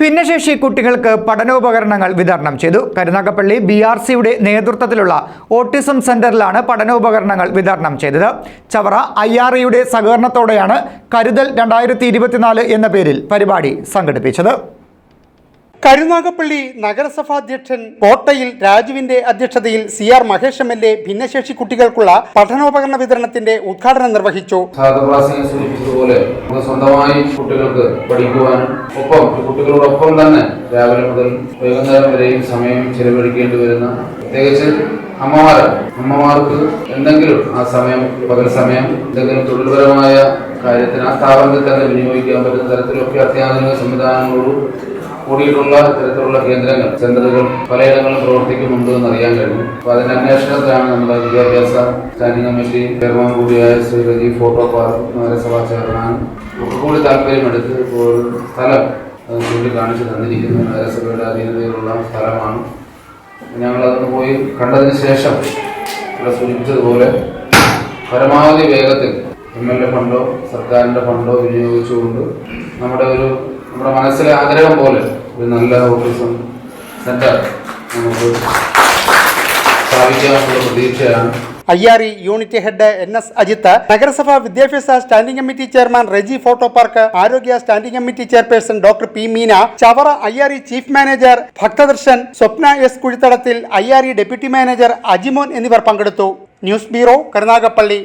ഭിന്നശേഷി കുട്ടികൾക്ക് പഠനോപകരണങ്ങൾ വിതരണം ചെയ്തു. കരുനാഗപ്പള്ളി ബി ആർ സിയുടെ നേതൃത്വത്തിലുള്ള ഓട്ടിസം സെന്ററിലാണ് പഠനോപകരണങ്ങൾ വിതരണം ചെയ്തത്. ചവറ ഐ ആർ ഇയുടെ സഹകരണത്തോടെയാണ് കരുതൽ രണ്ടായിരത്തി എന്ന പേരിൽ പരിപാടി സംഘടിപ്പിച്ചത്. കരുനാഗപ്പള്ളി നഗരസഭാധ്യക്ഷൻ കോട്ടയിൽ രാജുവിന്റെ അധ്യക്ഷതയിൽ C R Mahesh M L A ഭിന്നശേഷി കുട്ടികൾക്കുള്ള പഠനോപകരണ വിതരണത്തിന്റെ ഉദ്ഘാടനം നിർവഹിച്ചു. സൂചിപ്പിച്ചതുപോലെ സ്വന്തമായി കുട്ടികൾക്ക് പഠിക്കുവാനും ഒപ്പം കുട്ടികളോടൊപ്പം തന്നെ രാവിലെ മുതൽ വൈകുന്നേരം വരെയും സമയം ചെലവഴിക്കേണ്ടി വരുന്ന പ്രത്യേകിച്ച് അമ്മമാർ അമ്മമാർക്ക് എന്തെങ്കിലും ആ സമയം പകൽ സമയം എന്തെങ്കിലും തൊഴിൽപരമായ കാര്യത്തിന് ആ സ്ഥാപനത്തിൽ തന്നെ വിനിയോഗിക്കാൻ പറ്റുന്ന തരത്തിലൊക്കെ അത്യാധുനിക സംവിധാനങ്ങളോട് കൂടിയിട്ടുള്ള ഇത്തരത്തിലുള്ള കേന്ദ്രങ്ങൾ സെന്ററുകൾ പലയിടങ്ങളിലും പ്രവർത്തിക്കുന്നുണ്ട് എന്ന് അറിയാൻ കഴിഞ്ഞു അപ്പൊ അതിന്റെ അന്വേഷണത്തിലാണ് നമ്മുടെ വിദ്യാഭ്യാസ സ്റ്റാൻഡിംഗ് കമ്മിറ്റി ചെയർമാൻ കൂടിയായ ശ്രീ രജീവ് ഫോട്ടോ പാർക്ക് നഗരസഭാ ചെയർമാൻ ഒക്കെ കൂടി താല്പര്യമെടുത്ത് ഇപ്പോൾ സ്ഥലം ചൂണ്ടിക്കാണിച്ച് തന്നിരിക്കുന്നു നഗരസഭയുടെ അധീനതയിലുള്ള സ്ഥലമാണ്. ഞങ്ങൾ അതൊന്ന് പോയി കണ്ടതിന് ശേഷം ഇവിടെ സൂചിപ്പിച്ചതുപോലെ പരമാവധി വേഗത്തിൽ എം എൽ എ ഫണ്ടോ സർക്കാരിന്റെ ഫണ്ടോ വിനിയോഗിച്ചുകൊണ്ട് നമ്മുടെ ഒരു നമ്മുടെ മനസ്സിലെ ആഗ്രഹം പോലെ ഒരു നല്ല ഓഫീസും സെന്റർ നമുക്ക് സ്ഥാപിക്കാമെന്നുള്ള പ്രതീക്ഷയാണ്. E unit head N S Ajith നഗരസഭ വിദ്യാഭ്യാസ standing committee chairman Reji photo park ആരോഗ്യ standing committee chairperson doctor P Meena Chavara E chief manager Bhakthadarshan Swapna S Kuzhithadathil E deputy manager Ajimon എന്നിവർ പങ്കെടുത്തു. News bureau Karunagappally.